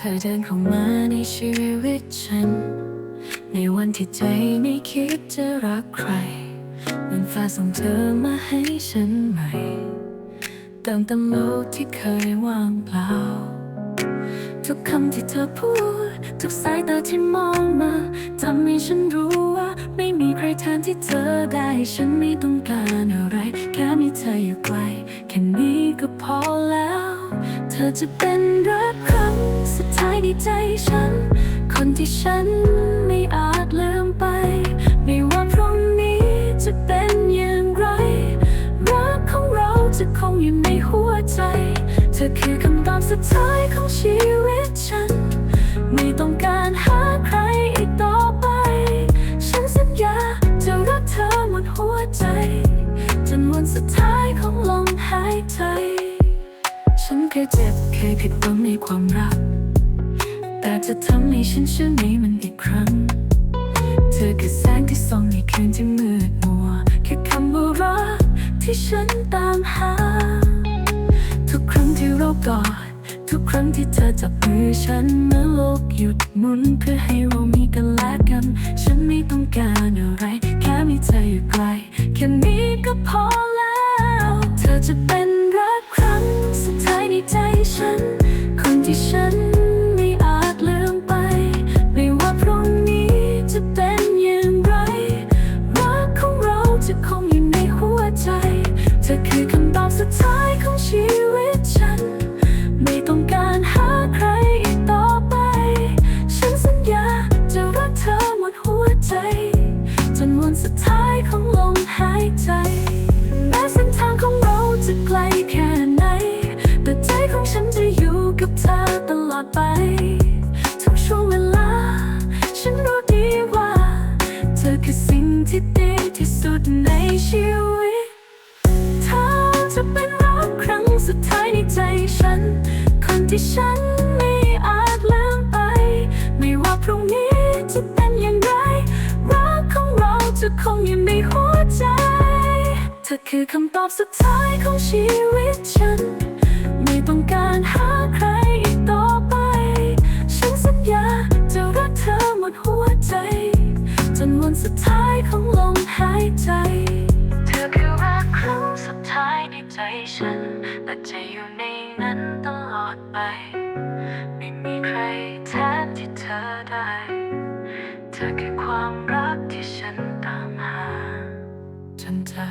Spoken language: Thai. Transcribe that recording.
เธอเดินเข้ามาในชีวิตฉัน ในวันที่ใจไม่คิดจะรักใครมือนฟ้าส่งเธอมาให้ฉันใหม่เติมเต็มโลกที่เคยว่างเปล่า ทุกคำที่เธอพูด ทุกสายตาที่มองมาทำให้ฉันรู้ว่า ไม่มีใครแทนที่เธอได้ ฉันไม่ต้องการอะไร แค่มีเธออยู่ไกล แค่นี้ก็พอแล้ว ธอจะเป็นรักครั้งสุดท้ายในใจฉัน คนที่ฉันไม่อาจลืมไป ไม่ว่าพรุ่งนี้จะเป็นอย่างไร รักของเราจะคงอยู่ในหัวใจ เธอคือคำตอบสุดท้ายของชีวิตฉัน ไม่ต้องการหาใครอีกต่อไป ฉันสัญญาจะรักเธอหมดหัวใจ จนวันสุดท้ายของลมหายใจ ฉันเคยเจ็บเคยผิดหวังในความรัก แต่จะทำให้ฉันเชื่อในมันอีกครั้ง เธอคือแสงที่ส่องในคืนที่มืดมัว คือคำว่ารักที่ฉันตามหา ทุกครั้งที่เรากอดทุกครั้งที่เธอจับมือฉันเมื่อโลกหยุดหมุนเพื่อให้เรามีกันและกัน ฉันไม่ต้องการอะไร แค่มีเธออยู่ไกลแค่นี้ก็พอ ธอคือคำตอบสุดท้ายของชีวิตฉัน ไม่ต้องการหาใครอีกต่อไป ฉันสัญญาจะรักเธอหมดหัวใจ จนวันสุดท้ายของลมหายใจ แม้เส้นทางของเราจะไกลแค่ไหน แต่ใจของฉันจะอยู่กับเธอตลอดไป ทุกช่วงเวลา ฉันรู้ดีว่า เธอคือสิ่งที่ดีที่สุดในชีวิต จะเป็นรักครั้งสุดท้ายในใจฉัน คนที่ฉันไม่อาจลืมไป ไม่ว่าพรุ่งนี้จะเป็นอย่างไร รักของเราจะคงอยู่ในหัวใจ เธอคือคำตอบสุดท้ายของชีวิตฉัน ไม่ต้องการหาใครอีกต่อไป ฉันสัญญาจะรักเธอหมดหัวใจ จนวันสุดท้ายของลมหายใจ ใจฉัน และจะอยู่ในนั้นตลอดไป ไม่มีใครแทนที่เธอได้ เธอคือความรักที่ฉันตามหา ฉันจะ